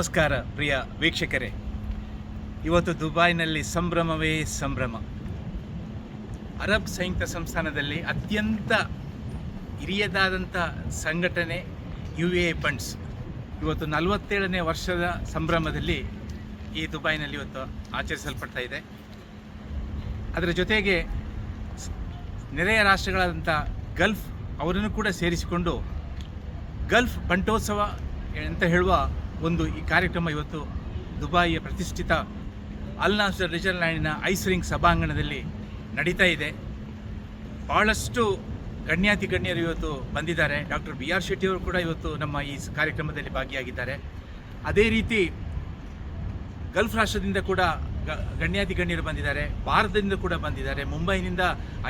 ನಮಸ್ಕಾರ, ಪ್ರಿಯ ವೀಕ್ಷಕರೇ. ಇವತ್ತು ದುಬೈನಲ್ಲಿ ಸಂಭ್ರಮವೇ ಸಂಭ್ರಮ. ಅರಬ್ ಸಂಯುಕ್ತ ಸಂಸ್ಥಾನದಲ್ಲಿ ಅತ್ಯಂತ ಹಿರಿಯದಾದಂಥ ಸಂಘಟನೆ ಯು ಎ ಫಂಡ್ಸ್. ಇವತ್ತು ನಲವತ್ತೇಳನೇ ವರ್ಷದ ಸಂಭ್ರಮದಲ್ಲಿ ಈ ದುಬೈನಲ್ಲಿ ಇವತ್ತು ಆಚರಿಸಲ್ಪಡ್ತಾ ಇದೆ. ಅದರ ಜೊತೆಗೆ ನೆರೆಯ ರಾಷ್ಟ್ರಗಳಾದಂಥ ಗಲ್ಫ್ ಅವರನ್ನು ಕೂಡ ಸೇರಿಸಿಕೊಂಡು ಗಲ್ಫ್ ಬಂಟೋತ್ಸವ ಅಂತ ಹೇಳುವ ಒಂದು ಈ ಕಾರ್ಯಕ್ರಮ ಇವತ್ತು ದುಬಾಯಿಯ ಪ್ರತಿಷ್ಠಿತ ಅಲ್ನಾಸರ್ ನಾಸರ್ ರಿಜಲ್ ಲ್ಯಾಂಡಿನ ಐಸ್ ರಿಂಗ್ ಸಭಾಂಗಣದಲ್ಲಿ ನಡೀತಾ ಇದೆ. ಭಾಳಷ್ಟು ಗಣ್ಯಾತಿ ಗಣ್ಯರು ಇವತ್ತು ಬಂದಿದ್ದಾರೆ. ಡಾಕ್ಟರ್ ಬಿ ಆರ್ ಶೆಟ್ಟಿಯವರು ಕೂಡ ಇವತ್ತು ನಮ್ಮ ಈ ಕಾರ್ಯಕ್ರಮದಲ್ಲಿ ಭಾಗಿಯಾಗಿದ್ದಾರೆ. ಅದೇ ರೀತಿ ಗಲ್ಫ್ ರಾಷ್ಟ್ರದಿಂದ ಕೂಡ ಗಣ್ಯಾತಿ ಗಣ್ಯರು ಬಂದಿದ್ದಾರೆ. ಭಾರತದಿಂದ ಕೂಡ ಬಂದಿದ್ದಾರೆ. ಮುಂಬೈನಿಂದ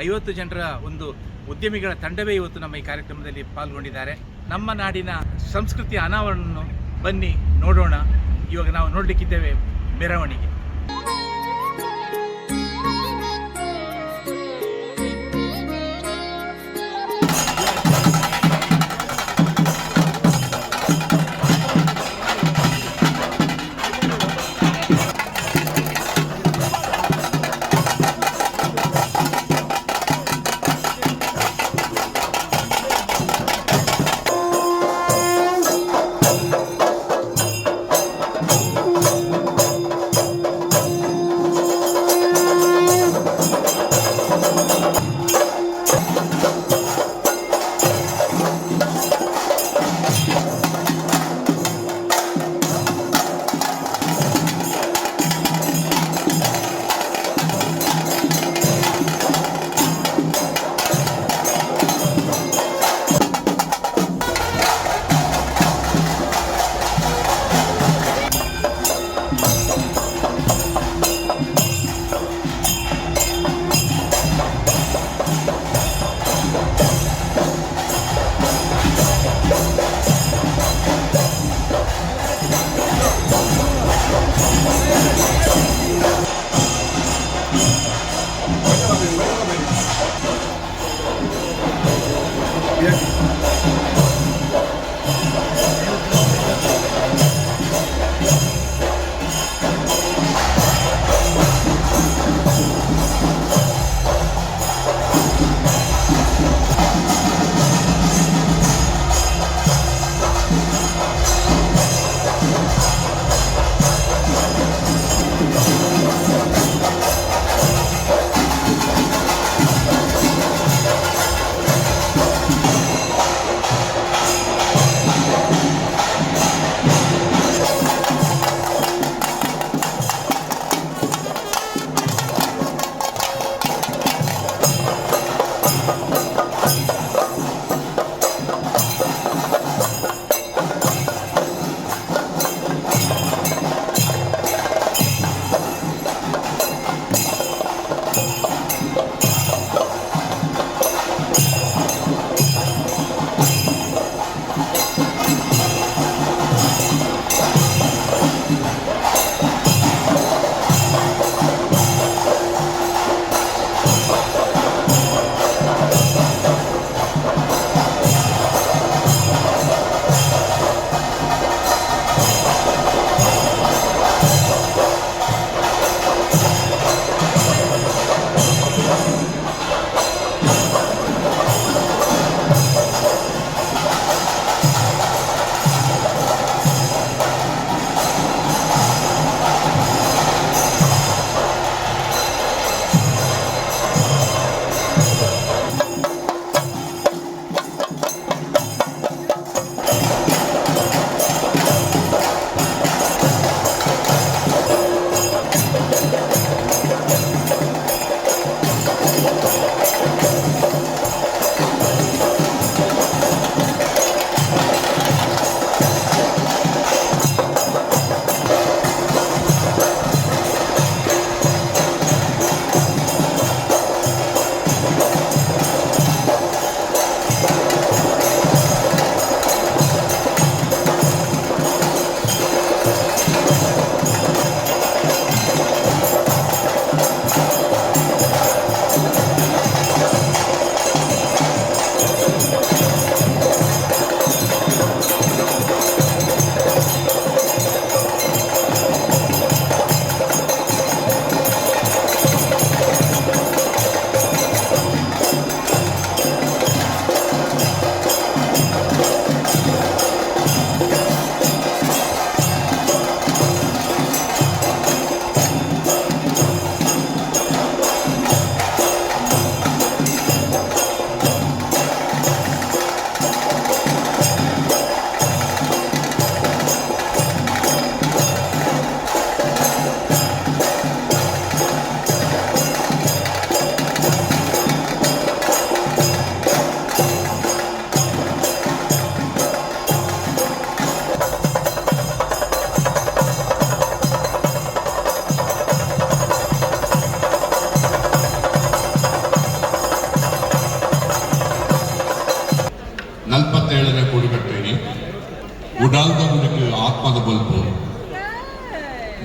ಐವತ್ತು ಜನರ ಒಂದು ಉದ್ಯಮಿಗಳ ತಂಡವೇ ಇವತ್ತು ನಮ್ಮ ಈ ಕಾರ್ಯಕ್ರಮದಲ್ಲಿ ಪಾಲ್ಗೊಂಡಿದ್ದಾರೆ. ನಮ್ಮ ನಾಡಿನ ಸಂಸ್ಕೃತಿಯ ಅನಾವರಣವನ್ನು ಬನ್ನಿ ನೋಡೋಣ. ಇವಾಗ ನಾವು ನೋಡಲಿಕ್ಕಿದ್ದೇವೆ ಮೆರವಣಿಗೆ.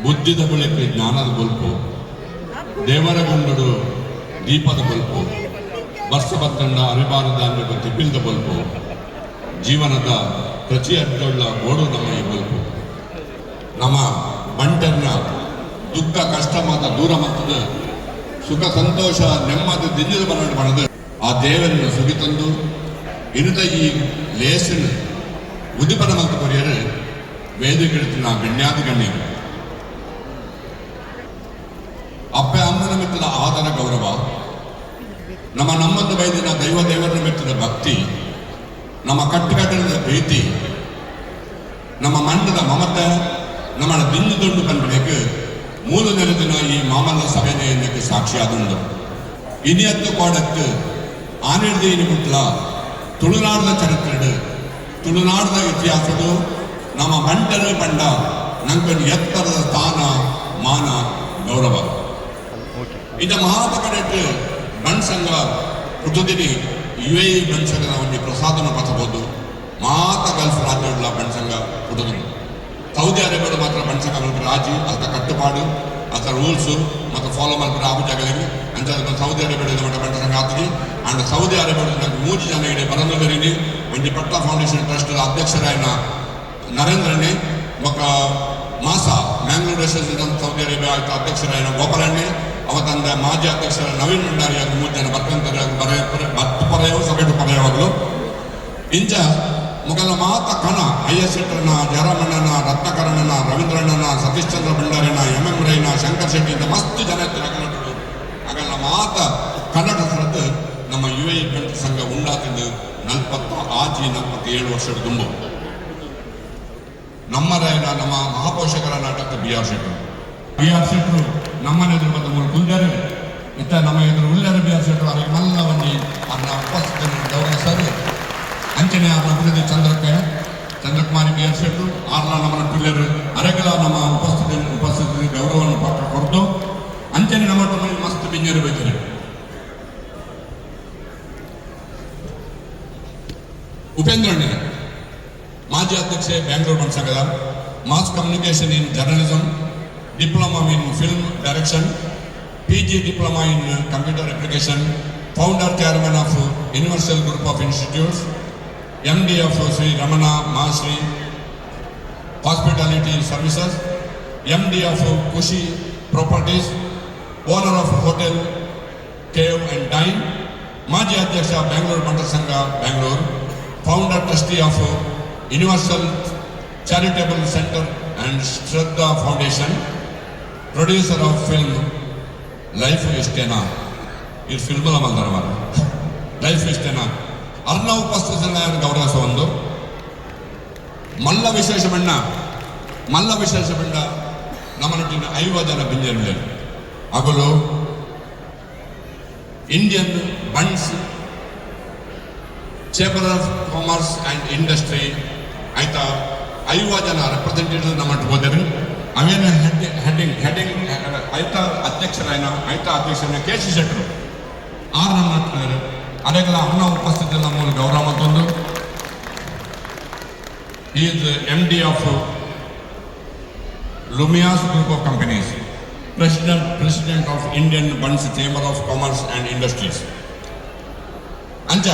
ಬುದ್ಧಿದ ಬಳಿಕ ಜ್ಞಾನದ ಗೊಲ್ಪು ದೇವರ ಗುಂಡಡು ದೀಪದ ಬಲ್ಪು, ವರ್ಷ ಬತ್ತಂಡ ಅರಿಬಾರದ ಅನ್ನೋ ತಿಪ್ಪಿಲ್ದ ಬಲ್ಪು, ಜೀವನದ ಪ್ರತಿ ಅಡ್ಡೊಳ್ಳ ಓಡು ನಮ್ಮ ಈ ಬಲ್ಪು. ನಮ್ಮ ಬಂಟನ್ನ ದುಃಖ, ಕಷ್ಟ ಮಾತ ದೂರ ಮತ್ತದ ಸುಖ, ಸಂತೋಷ, ನೆಮ್ಮದಿ, ದಿನದ ಬರಣ ಮಾಡದ ಆ ದೇವರನ್ನು ಸುಗಿ ತಂದು ಇರುದ ಈ ಲೇಸನ್ ಉದಿಪನ ಮಲ್ತ ಕೊರಿಯರು ನಾ ಗಣ್ಯಾದಿ ಗಣ್ಯರು ನಮ್ಮ ನಮ್ಮದು ಬೈದಿನ ದೈವ ದೇವರನ್ನ ಮಿತ್ತದ ಭಕ್ತಿ ನಮ್ಮ ಕಟ್ಟುಕಟ್ಟದ ಪ್ರೀತಿ ನಮ್ಮ ಮಣ್ಣದ ಮಮತೆ ನಮ್ಮ ದಿಂದು ದುಂಡು ಕನ್ಬೇಕು ಮೂಲ ನೆಲದಿನ ಈ ಮಾಮಲ್ಲ ಸಭೆನೆ ಎನ್ನಕ್ಕೆ ಸಾಕ್ಷಿಯಾದುಂಡು ಇನಿಯತ್ತು ಕೋಡಕ್ಕೆ ಆನೆಡ್ದು ಇನಿ ಮುಟ್ಲ ತುಳುನಾಡದ ಚರಿತ್ರೆಡು ತುಳುನಾಡದ ಇತಿಹಾಸದು ನಮ್ಮ ಮಂಟರು ಪಂಡ ನಂಗೊಂದು ಎತ್ತರದ ಸ್ಥಾನ ಮಾನ ಗೌರವ ಇದ ಮಹಾತ ಕಡೆಟ್ಟು ಬಣ್ಸಂಗ ಪುಟದಿನಿ ಯು ಎ ಬಣ್ಸಂಗದ ಒಂದು ಪ್ರಸಾದನ ಪಥಬಹುದು ಮಾತ ಗಲ್ಫ್ ರಾಜ್ಯಗಳ ಬಣ್ಸಂಗ ಪುಟದಿನಿ ಸೌದಿ ಅರೇಬಿಯಾದ ಮಾತ್ರ ಬಣ್ಸಂಗ ಮಲ್ಪರ ರಾಜಿ ಅದ ಕಟ್ಟುಪಾಡು ಅದ ರೂಲ್ಸು ಮತ್ತು ಫಾಲೋ ಮಲ್ಪರ ಆಬು ಜಾಗದಲ್ಲಿ ಅಂತ ಸೌದಿ ಅರೇಬಿಯಾದ ಮಟ್ಟ ಬಣ್ಸಂಗ ಆತದಿ ಅಂಡ್ ಸೌದಿ ಅರೇಬಿಯಾದ ನಂಗೆ ಮೂಜಿ ಜನ ಇದೆ ಬರನಗರಿನಿ ಒಂಜಿ ಪಟ್ಟ ಫೌಂಡೇಶನ್ ಟ್ರಸ್ಟ್ ಅಧ್ಯಕ್ಷರಾಯನ ನರೇಂದ್ರನೇ ఒక ಮಾಸ ಮ್ಯಾಂಗ್ಳೂರ್ ರೆಸಿಡೆನ್ಸ್ ಸೌದಿ ಅರೇಬಿಯಾ ಆಯ್ತು ಮಾಜಿ ಅಧ್ಯಕ್ಷರ ನವೀನ್ ಭಂಡಾರಿ ಹಾಗೂ ಮೂರು ಜನ ಬರ್ಕಂತಾರೆ ಬರೆಯ ಪರೆಯೋ ಸಭೆಟು ಪರೆಯವಾಗಲು ಇಂಚ ಮೊದಲ ಮಾತ ಕಣ. ಐ ಎಸ್ ಶೆಟ್ಟರ್ನ ಜಯರಾಮಣ್ಣನ, ರತ್ನಕರಣನ, ರವೀಂದ್ರಣ್ಣನ ಸತೀಶ್ ಚಂದ್ರ ಭಂಡಾರಿನ, ಎಂ ಎಂ ರೈನ, ಶಂಕರ್ ಶೆಟ್ಟಿ ಇಂದ ಮಸ್ತ್ ಜನ ಇರ್ತಾರೆ ಕನ್ನಡಗಳು ಆಗಲ್ಲ ಮಾತ ಕನ್ನಡ ಸರದ್ದು ನಮ್ಮ ಯು ಎ ಗಂಟ ಸಂಘ ಉಂಡಾತಿದ್ದು ನಲ್ವತ್ತ, ಆಜಿ ನಲ್ವತ್ತೇಳು ವರ್ಷದ ತುಂಬ ನಮ್ಮ ರೈನ, ನಮ್ಮ ಮಹಾಪೋಷಕರ ನಾಟಕ ಬಿ ಆರ್ ಶೆಟ್ಟರು. ಬಿ ಆರ್ ಶೆಟ್ರು ನಮ್ಮನೆ ಎದುರು ಬಂದ ಇತ್ತ ನಮ್ಮ ಎದುರು ಉಳ್ಳರು ಬಿ ಆರ್ ಶೆಟ್ರು ಅವರಿಗೆ ಮಲ್ಲ ಒಂದಿ ಅವ್ರನ್ನ ಉಪಸ್ಥಿತ ಗೌರವಿಸರು ಅಂಚನೆ ಆ ಬಿಡದೆ ಚಂದ್ರಕ್ಕೆ ಚಂದ್ರಕುಮಾರಿ ಶೆಟ್ರು ಆರ್ಲ ನಮ್ಮ ಪಿಲ್ಲರು ಅರೆಗಲ ನಮ್ಮ ಉಪಸ್ಥಿತಿ ಉಪಸ್ಥಿತಿ ಗೌರವವನ್ನು ಪಾತ್ರ ಕೊಡ್ತು ಅಂಚನೆ ನಮ್ಮ ಮನೆ ಮಸ್ತ್ ಬಿಂಜರು ಬೇಕಿರಿ ಉಪೇಂದ್ರಣ್ಣೆ, ಮಾಜಿ ಅಧ್ಯಕ್ಷೆ Bangalore ಬಣ್ಸಂಗದ mass communication in journalism diploma in film direction, PG diploma in computer application, founder chairman of Universal Group of Institutes, MD of Sri Ramana Masri Hospitality Services, MD of Kushi Properties, owner of Hotel Cave and Dine, Maji Adhyaksha Bangalore Mantra Bangalore, founder trustee of Universal Charitable Center and Shraddha Foundation, producer of film life ಇಷ್ಟೇನಾ ಇದು ಫಿಲ್ಮಲ್ಲ ಮಲ್ದಾರ life ಇಷ್ಟೇನಾ ಅರ್ಣ ಉಪಸ್ಥಿತಿಯನ್ನು ಗೌರವಿಸುವ ಒಂದು. ಮಲ್ಲ ವಿಶೇಷ ಬಣ್ಣ. ಮಲ್ಲ ವಿಶೇಷ ಬಣ್ಣ ನಮ್ಮ ನಟಿನ ಐವ ಜನ ಬಿಂಜರು ಅಗಲು Indian Bunts chamber of commerce and industry ಆಯ್ತಾ? ಐವ ಜನ ರೆಪ್ರೆಸೆಂಟೇಟಿವ್ ನಮ್ಮ ಹೋದರು ಅವೇನು ಹೆಡ್ ಹೆಡ್ಡಿಂಗ್ ಹೆಡ್ಡಿಂಗ್ ಆಯ್ತಾ ಅಧ್ಯಕ್ಷರಾಯನ ಆಯ್ತಾ ಅಧ್ಯಕ್ಷರನ್ನ ಕೆ ಸಿ ಶೆಟ್ಟರು. ಆರ್ ನಮ್ಮ ನಟರು ಅರೆಗಳ ಅನ್ನ ಉಪಸ್ಥಿತಿ ನಮ್ಮಲ್ಲಿ ಗೌರವ ಮತ್ತೊಂದು. Is M D of ಲುಮಿಯಾಸ್ group of companies president president of Indian Bunts chamber of commerce and industries ಅಂಚ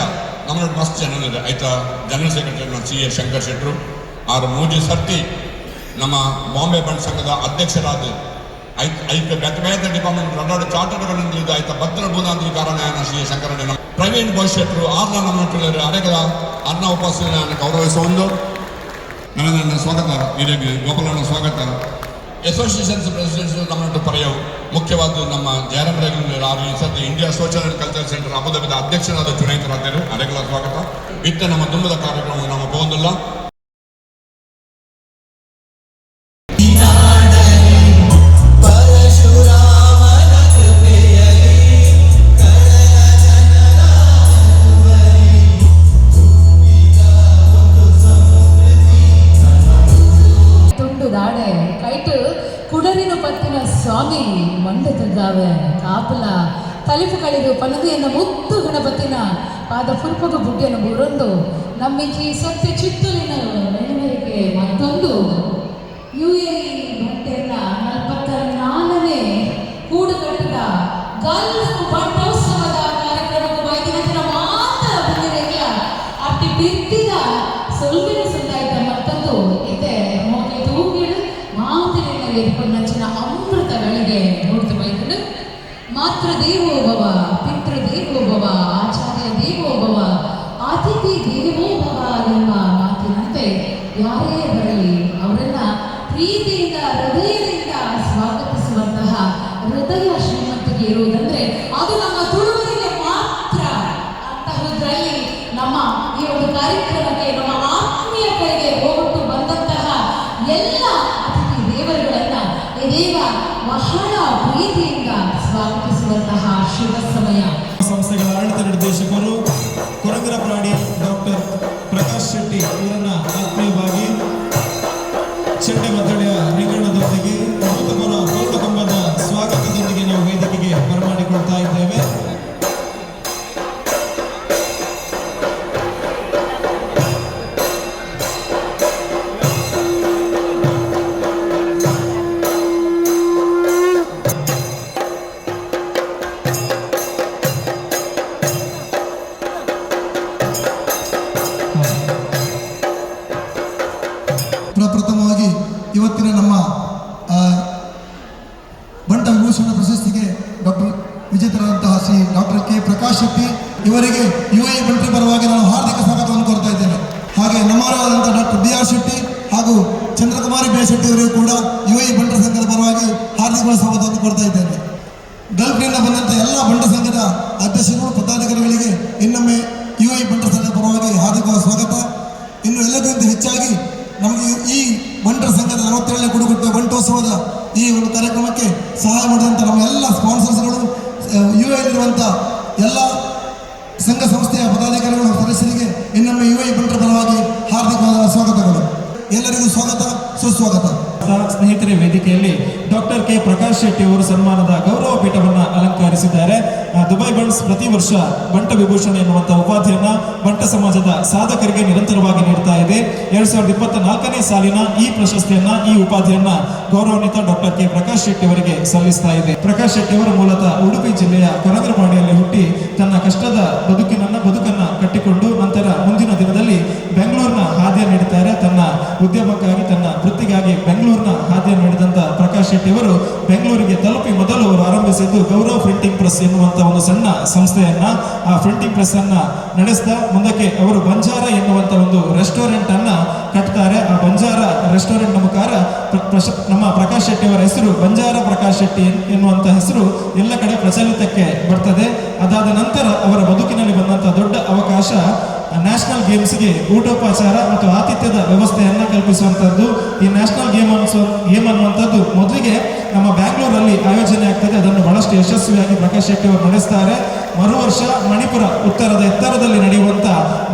ನಮ್ಮ ಮಸ್ತ್ ಚಾನಲ್ ಇದೆ. ಆಯ್ತಾ general secretary C A Shankar ಶೆಟ್ಟರು. ಆರು ಮೂಜಿ ಸರ್ತಿ ನಮ್ಮ ಬಾಂಬೆ ಬಂಡ್ ಸಂಘದ ಅಧ್ಯಕ್ಷರಾದ ಬೇತೆ ಬೇತೆ ಡಿಪಾರ್ಟ್ಮೆಂಟ್ ರನ್ನೋಡ ಚಾರ್ಟರ್ಗಳಿಂದ ಆಯ್ತಾ ಭದ್ರ ಬೂದಾಂತಿ ಕಾರಣ ಶ್ರೀ ಶಂಕರಣ್ಣ. ಪ್ರವೀಣ್ ಭವಿಷ್ಯರು ಆರ್ನ ನಮ್ಮ ನಟರು ಅನ್ನ ಅರ್ನ ಉಪಸ್ಥಿತಿಯನ್ನು ಗೌರವಿಸುವ ಒಂದು ನನ್ನ ಸ್ವಾಗತ ಇದಕ್ಕೆ ಗೋಪಾಲಣ್ಣ ಸ್ವಾಗತ. ಅಸೋಸಿಯೇಷನ್ಸ್ ಪ್ರೆಸಿಡೆಂಟ್ಸ್ ನಮ್ಮ ಪರೆಯವು. ಮುಖ್ಯವಾದ ನಮ್ಮ ಜಯರಾಮ್ ರೇಗಲ್ ಆರು ಸದ್ಯ India social and culture centre ಅಬುದಾಬಿದ ಅಧ್ಯಕ್ಷರಾದ ಚುನಾಯಿತರಾದರು ಅರೆಗಳ ಸ್ವಾಗತ. ಇತ್ತ ನಮ್ಮ ದುಂಬದ ಕಾರ್ಯಕ್ರಮ ನಮ್ಮ ಬೋಂದಿಲ್ಲ ಸ್ವಾಮಿ ತಂದಾವೆ ಕಾಪಲ ತಲಿಪು ಕಳೆದು ಮುತ್ತು ಗಣಪತಿನ ಪಾದ ಪುಲ್ಪಗ ಬುಡ್ಡಿಯನ್ನು ಬುರಂದು ನಮ್ಮಿಂಚಿ ಸತ್ಯ ಚಿತ್ತಲಿನ ನೆನವರಿಗೆ ಮತ್ತೊಂದು. ಯು ಎ ನಲವತ್ತ ನಾಲ್ಕನೇ ಕೂಡು ಕಟ್ಟದ ಮಾತೃ ದೇವೋಭವ ಪಿತೃ ದೇವೋಭವ ಆಚಾರ್ಯ ದೇವೋಭವ ಅತಿಥಿ ದೇವೋಭವ ಎಂಬ ಮಾತಿನಂತೆ ಯಾರೇ ಈ ಒಂದು ಕಾರ್ಯಕ್ರಮಕ್ಕೆ ಸಹಾಯ ಮಾಡಿದಂಥ ನಮ್ಮ ಎಲ್ಲ ಸ್ಪಾನ್ಸರ್ಸ್ಗಳು ಯು ಎಲ್ಲಿರುವಂಥ ಎಲ್ಲ ಸಂಘ ಸಂಸ್ಥೆಯ ಪದಾಧಿಕಾರಿಗಳು, ಸದಸ್ಯರಿಗೆ, ಇನ್ನೊಮ್ಮೆ ಯು ಐ ಬಂಟರ ಪರವಾಗಿ ಹಾರ್ದಿಕವಾದ ಸ್ವಾಗತಗಳು. ಎಲ್ಲರಿಗೂ ಸ್ವಾಗತ, ಸುಸ್ವಾಗತ. ಸ್ನೇಹಿತರೆ, ವೇದಿಕೆಯಲ್ಲಿ ಡಾಕ್ಟರ್ ಕೆ. ಪ್ರಕಾಶ್ ಶೆಟ್ಟಿ ಅವರು ಸನ್ಮಾನದ ಗೌರವ ಪೀಠವನ್ನು ಅಲಂಕರಿಸಿದ್ದಾರೆ. ದುಬೈ ಬಂಡ್ಸ್ ಪ್ರತಿ ವರ್ಷ ಬಂಟ ವಿಭೂಷಣ ಎನ್ನುವಂತಹ ಉಪಾಧಿಯನ್ನ ಬಂಟ ಸಮಾಜದ ಸಾಧಕರಿಗೆ ನಿರಂತರವಾಗಿ ನೀಡ್ತಾ ಇದೆ. ಎರಡ್ ಸಾವಿರದ ಇಪ್ಪತ್ತ ನಾಲ್ಕನೇ ಸಾಲಿನ ಈ ಪ್ರಶಸ್ತಿಯನ್ನ, ಈ ಉಪಾಧಿಯನ್ನ ಗೌರವಾನ್ವಿತ ಡಾಕ್ಟರ್ ಕೆ. ಪ್ರಕಾಶ್ ಶೆಟ್ಟಿ ಅವರಿಗೆ ಸಲ್ಲಿಸ್ತಾ ಇದೆ. ಪ್ರಕಾಶ್ ಶೆಟ್ಟಿ ಅವರು ಮೂಲತಃ ಉಡುಪಿ ಜಿಲ್ಲೆಯ ಕನಗರವಾಣಿಯಲ್ಲಿ ಹುಟ್ಟಿ ತನ್ನ ಕಷ್ಟದ ಬದುಕಿನನ್ನ, ಬದುಕನ್ನ ಕಟ್ಟಿಕೊಂಡು ನಂತರ ಮುಂದಿನ ದಿನದಲ್ಲಿ ಬೆಂಗಳೂರಿನ ಹಾದಿಯ ನೀಡುತ್ತಾರೆ ತನ್ನ ಉದ್ಯಮಕ್ಕಾಗಿ, ತನ್ನ ವೃತ್ತಿಗಾಗಿ ಬೆಂಗಳೂರಿನ ಹಾದಿ ನೀಡಿದಂತ ಪ್ರಕಾಶ್ ಶೆಟ್ಟಿ ಅವರು ಬೆಂಗಳೂರಿಗೆ ತಲುಪಿ ಮೊದಲು ಅವರು ಆರಂಭಿಸಿದ್ದು ಗೌರವ್ ಪ್ರಿಂಟಿಂಗ್ ಪ್ರೆಸ್ ಎನ್ನುವಂತ ಒಂದು ಸಣ್ಣ ಸಂಸ್ಥೆಯನ್ನ, ಆ ಪ್ರಿಂಟಿಂಗ್ ಪ್ರೆಸ್ ಅನ್ನ ನಡೆಸ್ತಾ ಮುಂದಕ್ಕೆ ಅವರು ಬಂಜಾರ ಎನ್ನುವಂತ ಒಂದು ರೆಸ್ಟೋರೆಂಟ್ ಅನ್ನ ಕಟ್ತಾರೆ ಆ ಬಂಜಾರ ರೆಸ್ಟೋರೆಂಟ್ ಮುಖಾರ ನಮ್ಮ ಪ್ರಕಾಶ್ ಶೆಟ್ಟಿ ಅವರ ಹೆಸರು ಬಂಜಾರ ಪ್ರಕಾಶ್ ಶೆಟ್ಟಿ ಎನ್ನುವಂಥ ಹೆಸರು ಎಲ್ಲ ಕಡೆ ಪ್ರಚಲಿತಕ್ಕೆ ಬರ್ತದೆ. ಅದಾದ ನಂತರ ಅವರ ಬದುಕಿನಲ್ಲಿ ಬಂದಂತ ದೊಡ್ಡ ಅವಕಾಶ ನ್ಯಾಷನಲ್ ಗೇಮ್ಸ್ಗೆ ಊಟೋಪಚಾರ ಮತ್ತು ಆತಿಥ್ಯದ ವ್ಯವಸ್ಥೆಯನ್ನ ಕಲ್ಪಿಸುವಂತದ್ದು. ಈ ನ್ಯಾಷನಲ್ ಗೇಮ್ ಅನ್ಸೋ ಗೇಮ್ ಅನ್ನುವಂಥದ್ದು ಮೊದಲಿಗೆ ನಮ್ಮ ಬ್ಯಾಂಗ್ಳೂರಲ್ಲಿ ಆಯೋಜನೆ ಆಗ್ತದೆ. ಅದನ್ನು ಬಹಳಷ್ಟು ಯಶಸ್ವಿಯಾಗಿ ಪ್ರಕಾಶ್ ಶೆಟ್ಟಿ ಅವರು ನಡೆಸ್ತಾರೆ. ಮರು ವರ್ಷ ಮಣಿಪುರ, ಉತ್ತರದ ಎತ್ತರದಲ್ಲಿ ನಡೆಯುವಂತ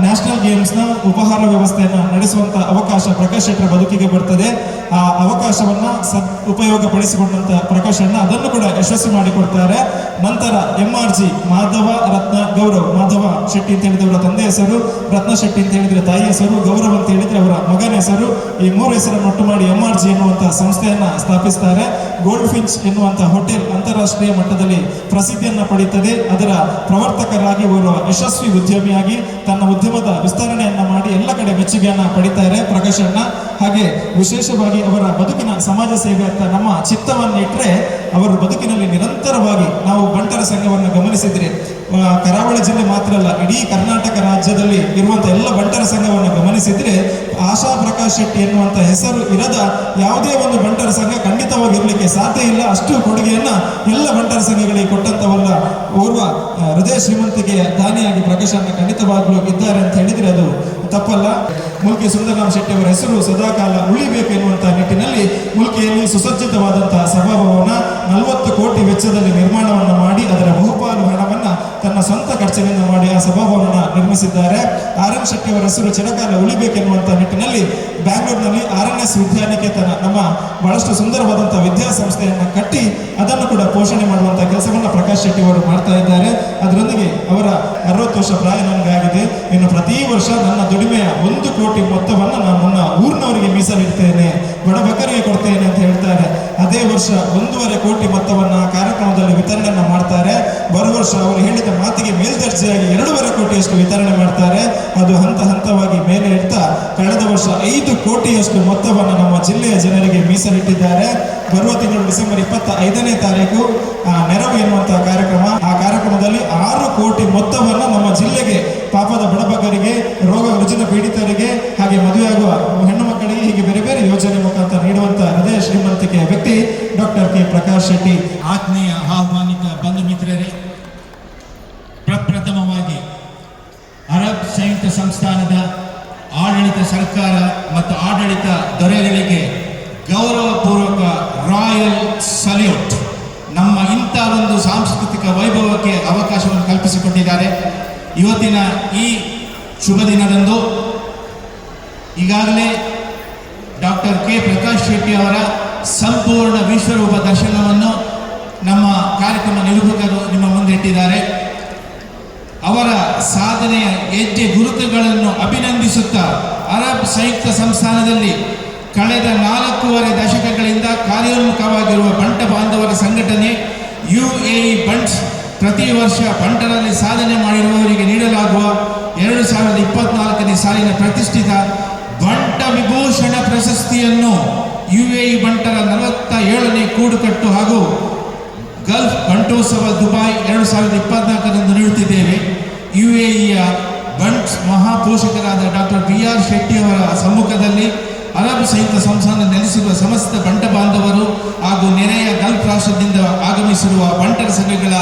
ನ್ಯಾಷನಲ್ ಗೇಮ್ಸ್ನ ಉಪಹಾರ ವ್ಯವಸ್ಥೆಯನ್ನು ನಡೆಸುವಂತ ಅವಕಾಶ ಪ್ರಕಾಶ್ ಶೆಟ್ಟರ ಬದುಕಿಗೆ ಬರ್ತದೆ ಆ ಅವಕಾಶವನ್ನ ಸದ್ ಉಪಯೋಗ ಪಡಿಸಿಕೊಂಡಂತ ಪ್ರಕಾಶ್ ಅಣ್ಣ ಅದನ್ನು ಕೂಡ ಯಶಸ್ವಿ ಮಾಡಿಕೊಡ್ತಾರೆ. ನಂತರ M R G Madhava Ratna Gaurav, Madhava Shetty ಅಂತ ಹೇಳಿದ್ರೆ ಅವರ ತಂದೆ ಹೆಸರು, ರತ್ನ ಶೆಟ್ಟಿ ಅಂತ ಹೇಳಿದ್ರೆ ತಾಯಿ ಹೆಸರು, ಗೌರವ್ ಅಂತ ಹೇಳಿದ್ರೆ ಅವರ ಮಗನ ಹೆಸರು. ಈ ಮೂರು ಹೆಸರನ್ನು ಒಟ್ಟು ಮಾಡಿ ಎಂ ಆರ್ ಜಿ ಎನ್ನುವಂತಹ ಸಂಸ್ಥೆಯನ್ನ ಸ್ಥಾಪಿಸ್ತಾರೆ. ಗೋಲ್ಡ್ ಫಿಂಚ್ ಎನ್ನುವಂತಹ ಹೋಟೆಲ್ ಅಂತಾರಾಷ್ಟ್ರೀಯ ಮಟ್ಟದಲ್ಲಿ ಪ್ರಸಿದ್ಧಿಯನ್ನ ಪಡೆಯುತ್ತದೆ. ಅದರ ಪ್ರವರ್ತಕರಾಗಿ ಓರ್ವ ಯಶಸ್ವಿ ಉದ್ಯಮಿಯಾಗಿ ತನ್ನ ಉದ್ಯಮದ ವಿಸ್ತರಣೆಯನ್ನ ಮಾಡಿ ಎಲ್ಲ ಕಡೆ ಮೆಚ್ಚುಗೆಯನ್ನ ಪಡಿತಾರೆ ಪ್ರಕಾಶ್ ಅಣ್ಣ. ಹಾಗೆ ವಿಶೇಷವಾಗಿ ಅವರ ಬದುಕಿನ ಸಮಾಜ ಸೇವೆ ಅಂತ ನಮ್ಮ ಚಿತ್ತವನ್ನು ಇಟ್ಟರೆ ಅವರು ಬದುಕಿನಲ್ಲಿ ನಿರಂತರವಾಗಿ ನಾವು ಬಂಟರ ಸಂಘವನ್ನು ಗಮನಿಸಿದ್ರೆ ಕರಾವಳಿ ಜಿಲ್ಲೆ ಮಾತ್ರ ಅಲ್ಲ, ಇಡೀ ಕರ್ನಾಟಕ ರಾಜ್ಯದಲ್ಲಿ ಇರುವಂತಹ ಎಲ್ಲ ಬಂಟರ ಸಂಘವನ್ನು ಗಮನಿಸಿದ್ರೆ, ಆಶಾ ಪ್ರಕಾಶ್ ಶೆಟ್ಟಿ ಎನ್ನುವಂಥ ಹೆಸರು ಇರದ ಯಾವುದೇ ಒಂದು ಬಂಟರ ಸಂಘ ಖಂಡಿತವಾಗಿ ಇರಲಿಕ್ಕೆ ಸಾಧ್ಯ ಇಲ್ಲ. ಅಷ್ಟು ಕೊಡುಗೆಯನ್ನ ಎಲ್ಲ ಬಂಟರ ಸಂಘಗಳಿಗೆ ಕೊಟ್ಟಂತವಲ್ಲ ಓರ್ವ ಹೃದಯ ಶ್ರೀಮಂತಿಕೆಯ ದಾನಿಯಾಗಿ ಪ್ರಕಾಶನ್ನ ಖಂಡಿತವಾಗ್ಲೂ ಇದ್ದಾರೆ ಅಂತ ಹೇಳಿದ್ರೆ ಅದು ತಪ್ಪಲ್ಲ. ಮುಲ್ಕಿ ಸುಂದರರಾಮ್ ಶೆಟ್ಟಿ ಅವರ ಹೆಸರು ಸದಾಕಾಲ ಉಳಿಬೇಕು ಎನ್ನುವಂತಹ ನಿಟ್ಟಿನಲ್ಲಿ ಮುಲ್ಕಿಯಲ್ಲಿ ಸುಸಜ್ಜಿತವಾದಂತಹ ಸಭಾಭವನ ನಲವತ್ತು ಕೋಟಿ ವೆಚ್ಚದಲ್ಲಿ ನಿರ್ಮಾಣವನ್ನು ಮಾಡಿ ಅದರ ಬಹುಪಾಲು ಹಣವನ್ನ ತನ್ನ ಸ್ವಂತ ಖರ್ಚಿನಿಂದ ಮಾಡಿ ಆ ಸಭಾಭವನ ನಿರ್ಮಿಸಿದ್ದಾರೆ. ಆರ್ ಎನ್ ಶೆಟ್ಟಿ ಅವರ ಹೆಸರು ಚಿರಕಾಲ ಉಳಿಬೇಕೆನ್ನುವಂತಹ ನಿಟ್ಟಿನಲ್ಲಿ ಬ್ಯಾಂಗ್ಳೂರಿನಲ್ಲಿ ಆರ್ ಎನ್ ಎಸ್ ವಿದ್ಯಾನಿಕೇತನ ನಮ್ಮ ಬಹಳಷ್ಟು ಸುಂದರವಾದಂತಹ ವಿದ್ಯಾಸಂಸ್ಥೆಯನ್ನು ಕಟ್ಟಿ ಅದನ್ನು ಕೂಡ ಪೋಷಣೆ ಮಾಡುವಂತಹ ಕೆಲಸವನ್ನ ಪ್ರಕಾಶ್ ಶೆಟ್ಟಿ ಅವರು ಮಾಡ್ತಾ ಇದ್ದಾರೆ. ಅದರೊಂದಿಗೆ ಅವರ ಅರವತ್ತು ವರ್ಷ ಪ್ರಾಯ ನನಗಾಗಿದೆ ಇನ್ನು ಪ್ರತಿ ವರ್ಷ ನನ್ನ ದುಡಿಮೆಯ ಒಂದು ಕೋಟಿ ಮೊತ್ತವನ್ನು ನಾನು ನನ್ನ ಊರಿನವರಿಗೆ ಮೀಸಲಿಡ್ತೇನೆ ಬಡಬಗರಿಗೆ ಕೊಡ್ತೇನೆ ಅಂತ ಹೇಳ್ತಾರೆ. ಅದೇ ವರ್ಷ ಒಂದೂವರೆ ಕೋಟಿ ಮೊತ್ತವನ್ನ ಕಾರ್ಯಕ್ರಮದಲ್ಲಿ ವಿತರಣೆಯನ್ನ ಮಾಡ್ತಾರೆ. ಬರುವ ವರ್ಷ ಅವರು ಹೇಳಿದ ಮಾತಿಗೆ ಮೇಲ್ದರ್ಜೆಯಾಗಿ ಎರಡೂವರೆ ಕೋಟಿಯಷ್ಟು ವಿತರಣೆ ಮಾಡ್ತಾರೆ. ಅದು ಹಂತ ಹಂತವಾಗಿ ಮೇಲೆ ಇಡ್ತಾ ಕಳೆದ ವರ್ಷ ಐದು ಕೋಟಿಯಷ್ಟು ಮೊತ್ತವನ್ನು ನಮ್ಮ ಜಿಲ್ಲೆಯ ಜನರಿಗೆ ಮೀಸಲಿಟ್ಟಿದ್ದಾರೆ. ಬರುವ ತಿಂಗಳು ಡಿಸೆಂಬರ್ ಇಪ್ಪತ್ತ ಐದನೇ ತಾರೀಕು ನೆರವು ಎನ್ನುವಂತಹ ಕಾರ್ಯಕ್ರಮ. ಆ ಕಾರ್ಯಕ್ರಮದಲ್ಲಿ ಆರು ಕೋಟಿ ಮೊತ್ತವನ್ನು ನಮ್ಮ ಜಿಲ್ಲೆಗೆ, ಪಾಪದ ಬಡಬಗರಿಗೆ ರೋಗ ರುಜಿನ ಪೀಡಿತರಿಗೆ, ಹಾಗೆ ಮದುವೆಯಾಗುವ ಹೆಣ್ಣು ಮಕ್ಕಳಿಗೆ ಹೀಗೆ ಬೇರೆ ಬೇರೆ ಯೋಜನೆ ಮುಖಾಂತರ ನೀಡುವಂತಹ ಹೃದಯ ಶ್ರೀಮಂತಿಕೆಯ ವ್ಯಕ್ತಿ ಡಾಕ್ಟರ್ ಕೆ. ಪ್ರಕಾಶ್ ಶೆಟ್ಟಿ. ಆತ್ಮೀಯ ಆಹ್ವಾನಿತ ಬಂಧು ಮಿತ್ರರೇ ಪ್ರಪ್ರಥಮವಾಗಿ ಅರಬ್ ಸಂಯುಕ್ತ ಸಂಸ್ಥಾನದ ಆಡಳಿತ ಸರ್ಕಾರ ಮತ್ತು ಆಡಳಿತ ದೊರೆಗಳಿಗೆ ಗೌರವಪೂರ್ವಕ ರಾಯಲ್ ಸಲ್ಯೂಟ್. ನಮ್ಮ ಇಂಥ ಒಂದು ಸಾಂಸ್ಕೃತಿಕ ವೈಭವಕ್ಕೆ ಅವಕಾಶವನ್ನು ಕಲ್ಪಿಸಿಕೊಟ್ಟಿದ್ದಾರೆ. ಇವತ್ತಿನ ಈ ಶುಭ ದಿನದಂದು ಈಗಾಗಲೇ ಡಾಕ್ಟರ್ ಕೆ ಪ್ರಕಾಶ್ ಶೆಟ್ಟಿ ಅವರ ಸಂಪೂರ್ಣ ವಿಶ್ವರೂಪ ದರ್ಶನವನ್ನು ನಮ್ಮ ಕಾರ್ಯಕ್ರಮ ನಿರೂಪಕರು ನಿಮ್ಮ ಮುಂದೆ ಇಟ್ಟಿದ್ದಾರೆ ಅವರ ಸಾಧನೆಯ ಹೆಜ್ಜೆ ಗುರುತುಗಳನ್ನು ಅಭಿನಂದಿಸುತ್ತಾ ಅರಬ್ ಸಂಯುಕ್ತ ಸಂಸ್ಥಾನದಲ್ಲಿ ಕಳೆದ ನಾಲ್ಕೂವರೆ ದಶಕಗಳಿಂದ ಕಾರ್ಯೋನ್ಮುಖವಾಗಿರುವ ಬಂಟ ಬಾಂಧವರ ಸಂಘಟನೆ ಯು ಎ ಬಂಟ್ಸ್ ಪ್ರತಿ ವರ್ಷ ಬಂಟರಲ್ಲಿ ಸಾಧನೆ ಮಾಡಿರುವವರಿಗೆ ನೀಡಲಾಗುವ ಎರಡು ಸಾವಿರದ ಇಪ್ಪತ್ನಾಲ್ಕನೇ ಸಾಲಿನ ಪ್ರತಿಷ್ಠಿತ ಬಂಟ ವಿಭೂಷಣ ಪ್ರಶಸ್ತಿಯನ್ನು ಯು ಎ ಬಂಟರ ನಲವತ್ತ ಏಳನೇ ಕೂಡುಕಟ್ಟು ಹಾಗೂ ಗಲ್ಫ್ ಬಂಟೋತ್ಸವ ದುಬೈ ಎರಡು ಸಾವಿರದ ಇಪ್ಪತ್ನಾಲ್ಕರಂದು ನೀಡುತ್ತಿದ್ದೇವೆ ಯು ಎ ಇಯ ಬಂಟ್ಸ್ ಮಹಾಪೋಷಕರಾದ ಡಾಕ್ಟರ್ ಬಿ ಆರ್ ಶೆಟ್ಟಿ ಅವರ ಸಮ್ಮುಖದಲ್ಲಿ ಅರಬ್ ಸಂಯುಕ್ತ ಸಂಸ್ಥಾನ ನೆಲೆಸಿರುವ ಸಮಸ್ತ ಬಂಟ ಬಾಂಧವರು ಹಾಗೂ ನೆರೆಯ ಗಲ್ಫ್ ರಾಷ್ಟ್ರದಿಂದ ಆಗಮಿಸಿರುವ ಬಂಟರ ಸಂಘಗಳ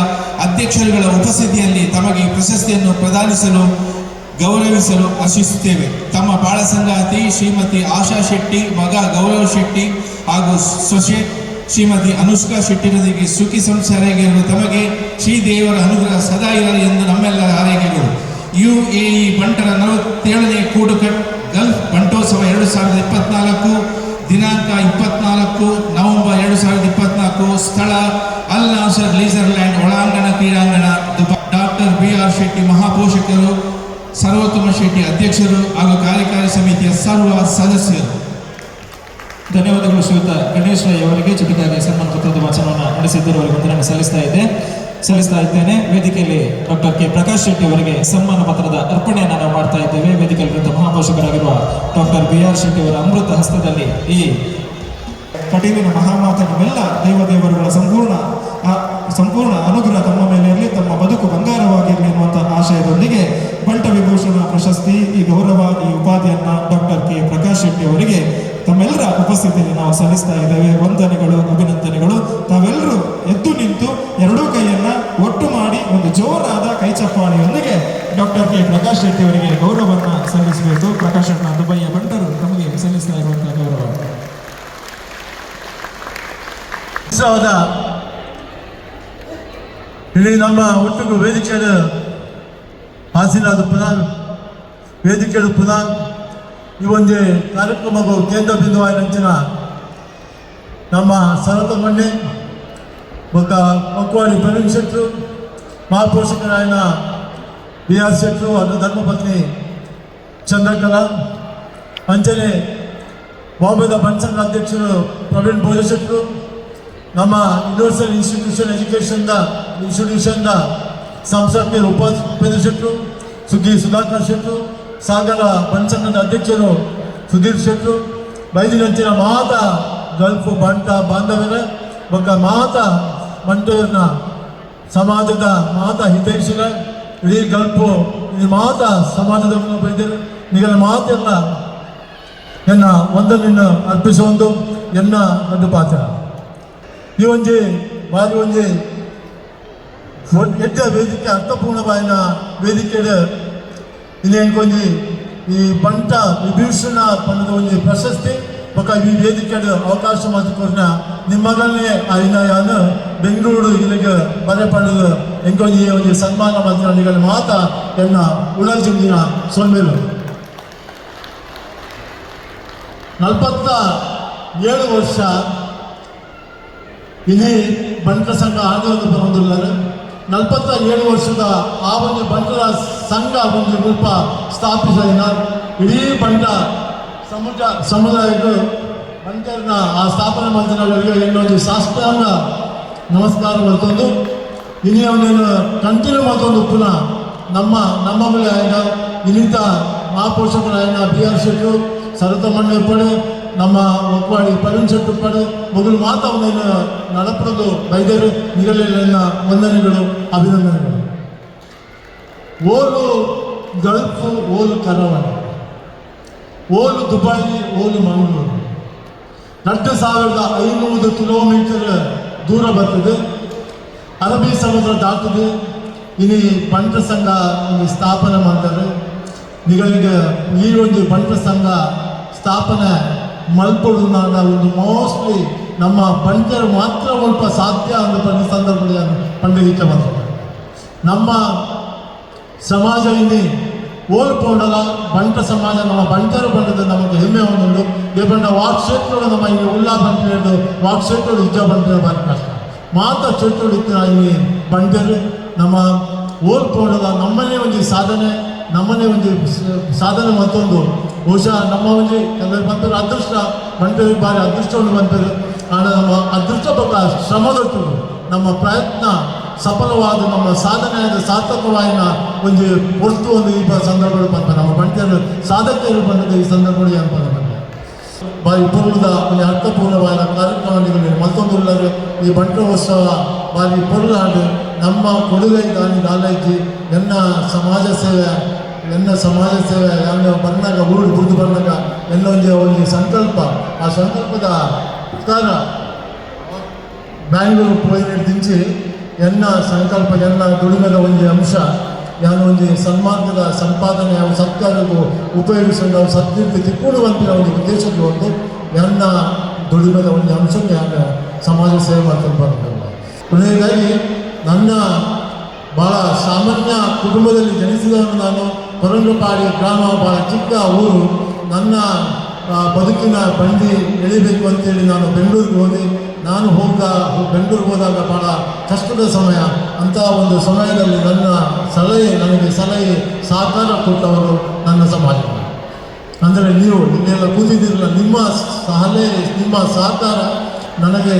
ಅಧ್ಯಕ್ಷರುಗಳ ಉಪಸ್ಥಿತಿಯಲ್ಲಿ ತಮಗೆ ಪ್ರಶಸ್ತಿಯನ್ನು ಪ್ರದಾನಿಸಲು, ಗೌರವಿಸಲು ಆಶಿಸುತ್ತೇವೆ. ತಮ್ಮ ಬಾಳ ಸಂಗಾತಿ ಶ್ರೀಮತಿ ಆಶಾ ಶೆಟ್ಟಿ, ಮಗ ಗೌರವ್ ಶೆಟ್ಟಿ ಹಾಗೂ ಸೊಸೆ ಶ್ರೀಮತಿ ಅನುಷ್ಕಾ ಶೆಟ್ಟಿನೊಂದಿಗೆ ಸುಖಿ ಸಂಸಾರಿಯಾಗಿರುವ ತಮಗೆ ಶ್ರೀದೇವರ ಅನುಗ್ರಹ ಸದಾ ಇರಲಿ ಎಂದು ನಮ್ಮೆಲ್ಲರ ಹಾರೈಕೆಗಳು. ಯು ಎ ಇ ಬಂಟರ ನಲವತ್ತೇಳನೇ ಕೂಡುಕಟ್ ಗಲ್ಫ್ ಬಂಟೋತ್ಸವ ಎರಡು ಸಾವಿರದ ಇಪ್ಪತ್ನಾಲ್ಕು, ದಿನಾಂಕ ಇಪ್ಪತ್ನಾಲ್ಕು, ನವೆಂಬರ್ ಎರಡು ಸಾವಿರದ ಇಪ್ಪತ್ನಾಲ್ಕು, ಸ್ಥಳ ಅಲ್ ನಾಸರ್ ಲೀಸರ್ಲ್ಯಾಂಡ್ ಒಳಾಂಗಣ ಕ್ರೀಡಾಂಗಣ ಡಾಕ್ಟರ್ ಬಿ ಆರ್ ಶೆಟ್ಟಿ ಮಹಾಪೋಷಕರು, ಸರ್ವೋತ್ತಮ ಶೆಟ್ಟಿ ಅಧ್ಯಕ್ಷರು ಹಾಗೂ ಕಾರ್ಯಕಾರಿ ಸಮಿತಿಯ ಸರ್ವ ಸದಸ್ಯರು. ಧನ್ಯವಾದಗಳು ಶ್ರೀಯುತ ಗಣೇಶ್ ರೈ ಅವರಿಗೆ. ಜೊತೆಗಾಗಿ ಸನ್ಮಾನ ಪತ್ರದ ವಾಚನವನ್ನು ನಡೆಸಿದ್ದರು ಅವರಿಗೆ ವಂದನೆ ಸಲ್ಲಿಸ್ತಾ ಇದ್ದೆ. ಸಲ್ಲಿಸ್ತಾ ಇದ್ದೇನೆ. ವೇದಿಕೆಯಲ್ಲಿ ಡಾಕ್ಟರ್ ಕೆ. ಪ್ರಕಾಶ್ ಶೆಟ್ಟಿ ಅವರಿಗೆ ಸನ್ಮಾನ ಪತ್ರದ ಅರ್ಪಣೆಯನ್ನು ನಾವು ಮಾಡ್ತಾ ಇದ್ದೇವೆ. ವೇದಿಕೆಯಲ್ಲಿ ಮಹಾಪೋಷಕರಾಗಿರುವ ಡಾಕ್ಟರ್ ಬಿ. ಆರ್. ಶೆಟ್ಟಿ ಅವರ ಅಮೃತ ಹಸ್ತದಲ್ಲಿ ಈ ಕಟೀಲಿನ ಮಹಾಮಾತನವೆಲ್ಲ ದೇವ ದೇವರುಗಳ ಸಂಪೂರ್ಣ ಸಂಪೂರ್ಣ ಅನುಗ್ರಹ ತಮ್ಮ ಮೇಲೆ ಇರಲಿ, ತಮ್ಮ ಬದುಕು ಬಂಗಾರವಾಗಿರಲಿ ಎನ್ನುವಂತಹ ಆಶಯದೊಂದಿಗೆ ಬಂಟ ವಿಭೂಷಣ ಪ್ರಶಸ್ತಿ, ಈ ಗೌರವ, ಈ ಉಪಾಧಿಯನ್ನ ಡಾಕ್ಟರ್ ಕೆ. ಪ್ರಕಾಶ್ ಶೆಟ್ಟಿ ಅವರಿಗೆ ತಮ್ಮೆಲ್ಲರ ಉಪಸ್ಥಿತಿಯಲ್ಲಿ ನಾವು ಸಲ್ಲಿಸ್ತಾ ಇದ್ದೇವೆ. ವಂದನೆಗಳು, ಅಭಿನಂದನೆಗಳು. ತಾವೆಲ್ಲರೂ ಎದ್ದು ನಿಂತು ಎರಡೂ ಕೈಯನ್ನ ಒಟ್ಟು ಮಾಡಿ ಒಂದು ಜೋರಾದ ಕೈ ಚಪ್ಪಾಳೆಯೊಂದಿಗೆ ಡಾಕ್ಟರ್ ಕೆ. ಪ್ರಕಾಶ್ ಶೆಟ್ಟಿ ಅವರಿಗೆ ಗೌರವವನ್ನು ಸಲ್ಲಿಸಬೇಕು. ಪ್ರಕಾಶ್ ಅಣ್ಣ, ದುಬೈಯ ಬಂಟರು ನಮಗೆ ಸಲ್ಲಿಸ್ತಾ ಇರುವಂತಹ ಗೌರವ. ಇಲ್ಲಿ ನಮ್ಮ ಒಟ್ಟಿಗೂ ವೇದಿಕೆಯ ಹಾಸಿನಾದ ಪುನಃ ವೇದಿಕೆಯ ಪುನಃ ಇವೊಂದು ಕಾರ್ಯಕ್ರಮವು ಕೇಂದ್ರ ಬಿಂದುವಾಗಿನ ನಮ್ಮ ಸರತ ಮಂಡೆ ఒక మొక్కువాడి ప్రవీణ్ శెట్లు మా పోషకుడు ఆయన బిఆర్ శెట్లు అటు ధర్మపత్ని చంద్రకళ అంచనే బాంబేద పంచాంగ అధ్యక్షుడు ప్రవీణ్ భోజ శెట్లు ನಮ್ಮ ಯೂನಿವರ್ಸಲ್ ಇನ್ಸ್ಟಿಟ್ಯೂಷನ್ ಎಜುಕೇಷನ್ದ ಇನ್ಸ್ಟಿಟ್ಯೂಷನ್ದ ಸಂಸತ್ತಿನ ಉಪ ಉಪೇಂದ್ರ ಶೆಟ್ರು ಸುಗ್ಗಿ ಸುಧಾಕರ್ ಶೆಟ್ರು ಸಾಗರ ಬಂಚಂಗದ ಅಧ್ಯಕ್ಷರು ಸುಧೀರ್ ಶೆಟ್ರು ಬೈದಿನಂಚಿನ ಮಾತ ಗಲ್ಫ್ ಬಂಟ ಬಾಂಧವ್ಯರ ಬಗ್ಗೆ ಮಾತ ಮಂಟೂರಿನ ಸಮಾಜದ ಮಾತ ಹಿತೈಷಿಗಳ, ಇಡೀ ಗಲ್ಪು ಈ ಮಾತ ಸಮಾಜದ ಬೈದಿರು. ನಿಗಲ ಮಾತೆಲ್ಲ ಎನ್ನ ಒಂದನ್ನು ಅರ್ಪಿಸುವುದು ಎನ್ನ ಒಂದು ಪಾತ್ರ. ಈ ಒಂಜಿ ಬಾರಿ ಒಂಜಿ ಎಡ್ಡ ವೇದಿಕೆ ಅರ್ಥಪೂರ್ಣವಾದ ವೇದಿಕೆ ಇನ್ನೇನು ಕೊಂಜಿ ಈ పంట ವಿಭೀಷಣ ಪಂಡದ ಒಂಜಿ ಪ್ರಶಸ್ತಿ. ఒక ಈ ವೇದಿಕೆ ಅವಕಾಶ ಮತ್ತು ನಿಮ್ಮಗಲ್ನೇ ಆಯ್ನ ಯಾನು ಬೆಂಗಳೂರು ಇಲ್ಲಿಗೆ ಬರೆಪಡದು ಎಂಕೊಂಜಿ ಒಂಜಿ ಸನ್ಮಾನ ಮಾಡಿದ ನಿಗಲ ಮಾತ ಎನ್ನ ಉಳಜಿನ ಸೊನ್ಮೇಲು. ನಲ್ಪತ್ತ ಏಳು ವರ್ಷ ಇಲ್ಲಿ ಬಂಟ ಸಂಘ ಆಡಳಿತ ಬಂದಿದ್ದಾರೆ ನಲ್ಪತ್ತ ಏಳು ವರ್ಷದ ಆ ಒಂದು ಬಂಟರ ಸಂಘ ಒಂದು ರೂಪ ಸ್ಥಾಪಿಸಿದ ಇಡೀ ಬಂಟ ಸಮುದ್ರ ಸಮುದಾಯಕ್ಕೂ ಬಂಟರ್ನ ಆ ಸ್ಥಾಪನೆ ಮಾಡಿದವರಿಗೆ ಇನ್ನೊಂದು ಶಾಸ್ತ್ರಾಂಗ ನಮಸ್ಕಾರ ಮತ್ತೊಂದು ಇನ್ನೇ ಒಂದೇನು ಕಂಟಿನ್ಯೂ ಮತ್ತೊಂದು ಪುನಃ ನಮ್ಮ ನಮ್ಮ ಮೇಲೆ ಆಯ್ನ ಇನ್ನಿತ ಆಯ್ನ ಬಿ ಆರ್ ಶೆಟ್ಟು ಸರತಮಣ್ಣ ಪಡೆ, ನಮ್ಮ ಒಕ್ಕವಾಡಿ ಪವನ್ ಶೆಟ್ಟು ಪಡೆ, ಮೊದಲು ಒಂದೇನು ನಡಪಡೋದು ವೈದ್ಯರು ನಿಗಲಿನ ವಂದನೆಗಳು, ಅಭಿನಂದನೆಗಳು. ಓಲು ಗಲ್ಫ್ ಓಲು ಕರಾವಳಿ. ಓಲು ದುಬೈ ಓಲು ಮಂಗಳೂರು. ಎರಡು ಸಾವಿರದ ಐನೂರು ಕಿಲೋಮೀಟರ್ ದೂರ ಬರ್ತದೆ. ಅರಬ್ಬಿ ಸಮುದ್ರ ದಾಟದೆ. ಇನಿ ಬಂಟ ಸಂಘ ಒಂದು ಸ್ಥಾಪನೆ ಮಾಡ್ತಾರೆ. ನಿಗಳಿಗೆ ಈ ಒಂದು ಬಂಟ ಸಂಘ ಸ್ಥಾಪನೆ ಮಲ್ಪಡುನಾಗ ಒಂದು ಮೋಸ್ಟ್ಲಿ ನಮ್ಮ ಬಂಟರು ಮಾತ್ರ ಸ್ವಲ್ಪ ಸಾಧ್ಯ ಅಂತ ಪಂಡ ಸಂದರ್ಭದಲ್ಲಿ ಪಂಡಿತ ಬರ್ತದೆ ನಮ್ಮ ಸಮಾಜ ಇಲ್ಲಿ ಓಲ್ಕೊಂಡಲ್ಲ, ಬಂಟ ಸಮಾಜ, ನಮ್ಮ ಬಂಟರು ಬಂಡದ ನಮಗೆ ಹೆಮ್ಮೆ ಹೊಂದಿದ್ದು ಈ ಬಂಡ ವಾಕ್ ಕ್ಷೇತ್ರಗಳು ನಮ್ಮ ಇಲ್ಲಿ ಉಲ್ಲಾ ಬಂಟ ಹಿಡಿದು ವಾಕ್ ಕ್ಷೇತ್ರಗಳು ಇಜ್ಜ ಬಂಟ ಬಾರಿ ಕಷ್ಟ. ಮಾತ ಕ್ಷೇತ್ರಗಳು ಇತ್ತು ಇಲ್ಲಿ ಬಂಟರು. ನಮ್ಮ ಓಲ್ಕೊಂಡಲ್ಲ ನಮ್ಮನೇ ಒಂದು ಸಾಧನೆ ನಮ್ಮನೇ ಒಂದು ಸಾಧನೆ ಮತ್ತೊಂದು. ಬಹುಶಃ ನಮ್ಮ ಒಂದು ಕೆಲವರು ಬಂದರು, ಅದೃಷ್ಟ ಬಂಟರು ಬಾರಿ ಅದೃಷ್ಟವನ್ನು ಬಂದರು. ಆಡ ನಮ್ಮ ಅದೃಷ್ಟ ಬಗ್ಗೆ ಶ್ರಮದೊಟ್ಟು ನಮ್ಮ ಪ್ರಯತ್ನ ಸಫಲವಾದ ನಮ್ಮ ಸಾಧನೆಯಾದ ಸಾರ್ಥಕವಾಯಿನ ಒಂದು ಹೊರತು ಒಂದು ಈ ಸಂದರ್ಭಗಳು ಬಂದ ನಮ್ಮ ಬಂಟರು ಸಾಧಕರು ಬಂದ ಈ ಸಂದರ್ಭಗಳು ಏನು ಬಂದ ಬಾರಿ ಪೂರ್ಣದ ಒಂದು ಅರ್ಥಪೂರ್ಣವಾದ ಕಾರ್ಯಕ್ರಮಗಳಿಗೆ ಮತ್ತೊಂದು ಈ ಬಂಟೋತ್ಸವ ಬಾರಿ ಪೊರುಳಾಡು ನಮ್ಮ ಕೊಡುಗೈ ದಾನಿ ದಾಲೈಜಿ ಎನ್ನ ಸಮಾಜ ಸೇವೆ, ಎನ್ನ ಸಮಾಜ ಸೇವೆ ಯಾವ ಬಂದಾಗ ಊರು ಬುಡ್ದು ಬಂದಾಗ ಎನ್ನ ಒಂದು ಸಂಕಲ್ಪ. ಆ ಸಂಕಲ್ಪದ ಪ್ರಕಾರ ಬ್ಯಾಂಗ್ಳೂರು ಪೋಯಿನ ದಿಂಚಿ ಎನ್ನ ಸಂಕಲ್ಪ ಎಲ್ಲ ದುಡಿಮೆದ ಒಂದು ಅಂಶ ಯಾನು ಒಂದು ಸನ್ಮಾರ್ಗದ ಸಂಪಾದನೆ ಅವು ಸರ್ಕಾರಕ್ಕೂ ಉಪಯೋಗಿಸಲು ಅವು ಸದ್ಯಕ್ಕೆ ತಿಕ್ಕುಡುವಂತಿನ ಒಂದು ಉದ್ದೇಶಕ್ಕೆ ಒಂದು ಎಲ್ಲ ದುಡಿಮೆದ ಒಂದು ಅಂಶಕ್ಕೆ ನಾನು ಸಮಾಜ ಸೇವೆ ಬರಲಿಲ್ಲ ಕೊನೆಯದಾಗಿ, ನನ್ನ ಬಹಳ ಸಾಮಾನ್ಯ ಕುಟುಂಬದಲ್ಲಿ ಜನಿಸಿದವನು ನಾನು, ಕೊರಂಗಪಾಡಿ ಗ್ರಾಮ, ಬಹಳ ಚಿಕ್ಕ ಊರು, ನನ್ನ ಬದುಕಿನ ಬಂಡಿ ಎಳಿಬೇಕು ಅಂತೇಳಿ ನಾನು ಬೆಂಗಳೂರಿಗೆ ಹೋದೆ. ನಾನು ಹೋದ ಬೆಂಗಳೂರಿಗೆ ಹೋದಾಗ ಬಹಳ ಕಷ್ಟದ ಸಮಯ. ಅಂತಹ ಒಂದು ಸಮಯದಲ್ಲಿ ನನ್ನ ಸಲಹೆ, ನನಗೆ ಸಲಹೆ ಸಹಕಾರ ಕೊಟ್ಟವರು ನನ್ನ ಸಮಾಜ ಅಂದರೆ ನೀವು ನಿನ್ನೆಲ್ಲ ಕೂತಿದ್ದೀರಲ್ಲ, ನಿಮ್ಮ ಸಲಹೆ, ನಿಮ್ಮ ಸಹಕಾರ ನನಗೆ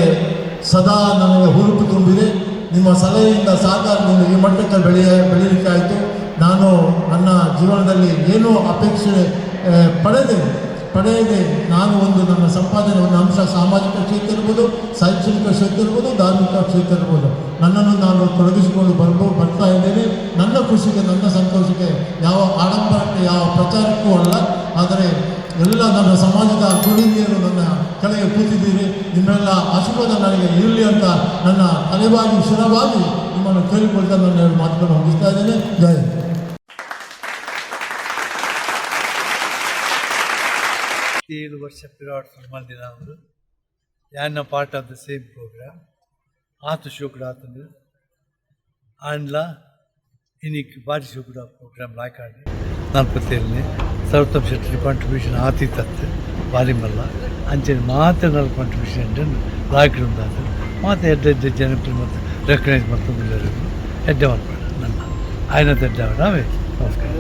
ಸದಾ ನನಗೆ ಹುರುಪು ತುಂಬಿದೆ. ನಿಮ್ಮ ಸಲಹೆಯಿಂದ ಸಹಕಾರದಿಂದ ಈ ಮಟ್ಟಕ್ಕೆ ಬೆಳೆಯ ಬೆಳೀಲಿಕ್ಕಾಯಿತು ನಾನು ನನ್ನ ಜೀವನದಲ್ಲಿ ಏನೂ ಅಪೇಕ್ಷೆ ಪಡೆದೆ ಪಡೆಯದೆ ನಾನು ಒಂದು ನನ್ನ ಸಂಪಾದನೆ, ಒಂದು ಅಂಶ ಸಾಮಾಜಿಕ ಕ್ಷೇತ್ರ ಇರ್ಬೋದು, ಶೈಕ್ಷಣಿಕ ಕ್ಷೇತ್ರ ಇರ್ಬೋದು, ಧಾರ್ಮಿಕ ಕ್ಷೇತ್ರ ಇರ್ಬೋದು. ನನ್ನನ್ನು ನಾನು ತೊಡಗಿಸಿಕೊಂಡು ಬರ್ಬೋ ಬರ್ತಾ ಇದ್ದೇನೆ. ನನ್ನ ಖುಷಿಗೆ, ನನ್ನ ಸಂತೋಷಕ್ಕೆ ಯಾವ ಆಡಂಬರಕ್ಕೆ, ಯಾವ ಪ್ರಚಾರಕ್ಕೂ ಅಲ್ಲ. ಆದರೆ ಎಲ್ಲ ನನ್ನ ಸಮಾಜದ ಗುರುಹಿರಿಯರು ನನ್ನ ಕೆಳಗೆ ಕೂತಿದ್ದೀರಿ. ನಿಮ್ಮೆಲ್ಲ ಆಶೀರ್ವಾದ ನನಗೆ ಇರಲಿ ಅಂತ ನನ್ನ ತಲೆಬಾಗಿ ಶಿರವಾಗಿ ನಿಮ್ಮನ್ನು ಕೇಳಿಕೊಳ್ತಾ ನನ್ನ ಮಾತುಗಳನ್ನು ಮುಗಿಸ್ತಾ ಇದ್ದೇನೆ. ಜಯ ಹಿಂದ್. ಏಳು ವರ್ಷ ಪಿರಾಡ್ ದಿನ ಅವರು ಯಾನ್ part of the same programme ಆತು ಶುಕ್ರ ಆತಂದು ಆಂಡ್ಲ ಇನ್ನಿಕ್ ಬಾರಿ ಶುಕ್ರ ಪ್ರೋಗ್ರಾಮ್ ಲಾಯ್ಕಾಂಡು ನಲ್ಪತ್ತೇಳನೇ ಸರ್ವೋತ್ತಮ ಶೆಟ್ಟಿ ಕಾಂಟ್ರಿಬ್ಯೂಷನ್ ಆತಿತ್ತತ್ತು ಬಾರಿ ಮಲ್ಲ. ಅಂಚನೆ ಮಾತ್ರ ನಲ್ ಕಾಂಟ್ರಿಬ್ಯೂಷನ್ ಲಾಯ್ಕೊಂಡು ಉಂಟಾದ ಮಾತ್ರ ಎಡ್ಡ ಎಡ್ಡ ಜನಪ್ರಿಯ ಮತ್ತು ರೆಕಗ್ನೈಸ್ ಮಾಡ್ಕೊಂಡು ಎಡ್ಡೆ ಮಾಡ್ಬೇಡ ನನ್ನ. ಆಯ್ನ ತೆಡ್ಡ ನಾವೇ. ನಮಸ್ಕಾರ.